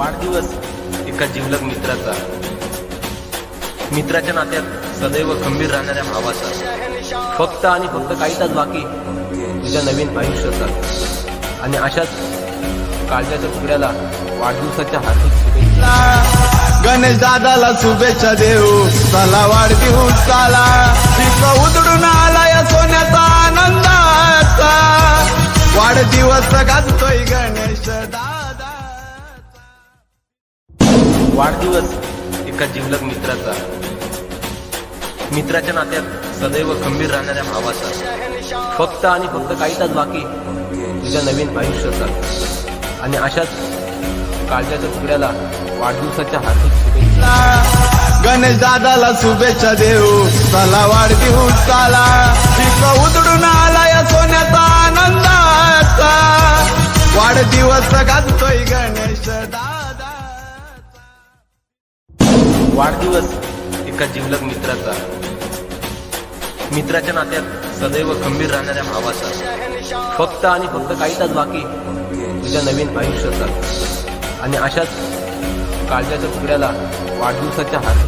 वाढदिवस एका जिवलग मित्राचा. मित्राच्या नात्यात सदैव खंबीर राहणाऱ्या भावाचा. फक्त आणि फक्त काही तास बाकी तुझ्या नवीन आयुष्याचा. आणि अशाच काळजाच्या तुकड्याला वाढदिवसाच्या हार्दिक शुभेच्छा. गणेश दादाला शुभेच्छा देऊ. चला वाढदिवस चाला. दीप आला या सोन्याचा आनंदाचा. वाढदिवस गाजतोय गणेश दादा. वाढदिवस एका जिवलग मित्राचा. मित्राच्या नात्यात सदैव खंबीर राहणाऱ्या भावाचा. फक्त आणि फक्त काही तास बाकी तुझ्या नवीन आयुष्याचा. आणि अशाच काळजाच्या तुकड्याला वाढदिवसाच्या हार्दिक शुभेच्छा. गणेश दादाला शुभेच्छा देऊ. चला वाढदिवस चाला. दीप उजडून आला या सोन्याचा आनंदाचा. वाढदिवस गाजतोय गणेश. वाढदिवस एका जिवलग मित्राचा. मित्राच्या नात्यात सदैव खंबीर राहणाऱ्या भावाचा. फक्त आणि फक्त काही तास बाकी तुझ्या नवीन आयुष्याचा. आणि अशाच काळजाच्या तुकड्याला वाढदिवसाच्या हात